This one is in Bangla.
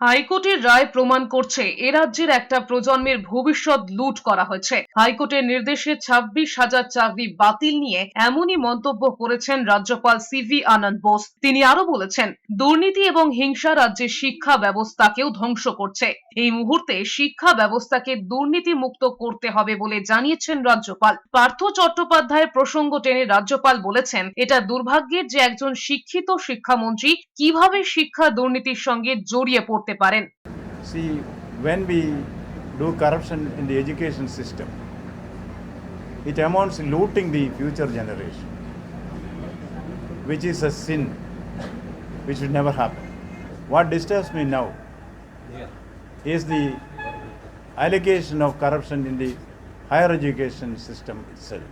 হাইকোর্টের রায় প্রমাণ করছে এ রাজ্যের একটা প্রজন্মের ভবিষ্যৎ লুট করা হয়েছে। হাইকোর্টের নির্দেশে ছাব্বিশ হাজার চাকরি বাতিল নিয়ে এমনই মন্তব্য করেছেন রাজ্যপাল সিভি আনন্দ বোস। তিনি আরও বলেছেন, দুর্নীতি এবং হিংসা রাজ্যের শিক্ষা ব্যবস্থাকেও ধ্বংস করছে। এই মুহূর্তে শিক্ষা ব্যবস্থাকে দুর্নীতি মুক্ত করতে হবে বলে জানিয়েছেন রাজ্যপাল। পার্থ চট্টোপাধ্যায়ের প্রসঙ্গ টেনে রাজ্যপাল বলেছেন, এটা দুর্ভাগ্যের যে একজন শিক্ষিত শিক্ষামন্ত্রী কীভাবে শিক্ষা দুর্নীতির সঙ্গে জড়িয়ে পড়তে পারেন See, when we do corruption in the education system, it amounts to looting the future generation, which is a sin, which should never happen. What disturbs me now is the allegation of corruption in the higher education system itself.